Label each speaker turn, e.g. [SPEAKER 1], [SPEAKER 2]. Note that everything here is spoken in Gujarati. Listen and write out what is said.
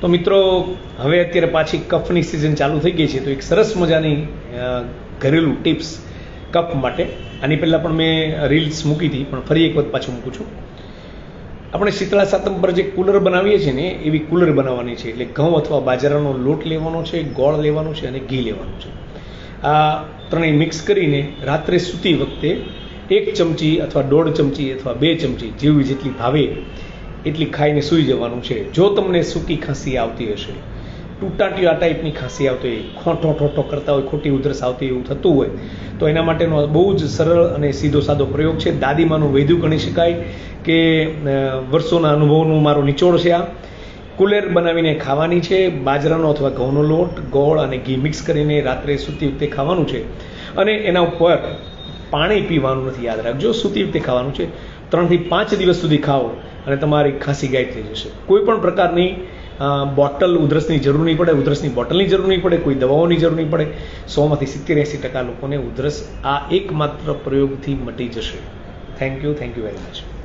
[SPEAKER 1] તો મિત્રો, હવે અત્યારે પાછી કફની સિઝન ચાલુ થઈ ગઈ છે, તો એક સરસ મજાની ઘરેલું ટિપ્સ કફ માટે. આની પહેલાં પણ મેં રીલ્સ મૂકી હતી, પણ ફરી એક વખત પાછું મૂકું છું. આપણે શીતળા સાતમ પર જે કુલર બનાવીએ છીએ ને, એવી કુલર બનાવવાની છે. એટલે ઘઉં અથવા બાજરાનો લોટ લેવાનો છે, ગોળ લેવાનો છે અને ઘી લેવાનું છે. આ ત્રણેય મિક્સ કરીને રાત્રે સૂતી વખતે એક ચમચી અથવા દોઢ ચમચી અથવા બે ચમચી જેવી જેટલી ભાવે એટલી ખાઈને સૂઈ જવાનું છે. જો તમને સૂકી ખાંસી આવતી હશે ટૂટાટીયા ટાઈપની ખાંસી આવતી હોય ખોંઠો ઠોઠો કરતા હોય, ખોટી ઉધરસ આવતી એવું થતું હોય, તો એના માટેનો બહુ જ સરળ અને સીધો સાદો પ્રયોગ છે. દાદીમાનું વૈદ્યું ગણી શકાય કે વર્ષોના અનુભવનું મારો નિચોડ છે આ. કુલેર બનાવીને ખાવાની છે, બાજરાનો અથવા ઘઉંનો લોટ, ગોળ અને ઘી મિક્સ કરીને રાત્રે સૂતી વખતે ખાવાનું છે. અને એના ઉપર પાણી પીવાનું નથી, યાદ રાખજો. સૂતી વખતે ખાવાનું છે. ત્રણથી પાંચ દિવસ સુધી ખાઓ. અને તમારી ખાંસી ગાયબ થઈ જશે. કોઈ પણ પ્રકારની બોટલ ઉધરસની જરૂર નહીં પડે, ઉધરસની બોટલની જરૂર નહીં પડે, કોઈ દવાઓની જરૂર નહીં પડે. સોમાંથી સિત્તેર એંસી ટકા લોકોને ઉધરસ આ એકમાત્ર પ્રયોગથી મટી જશે. Thank you thank you very much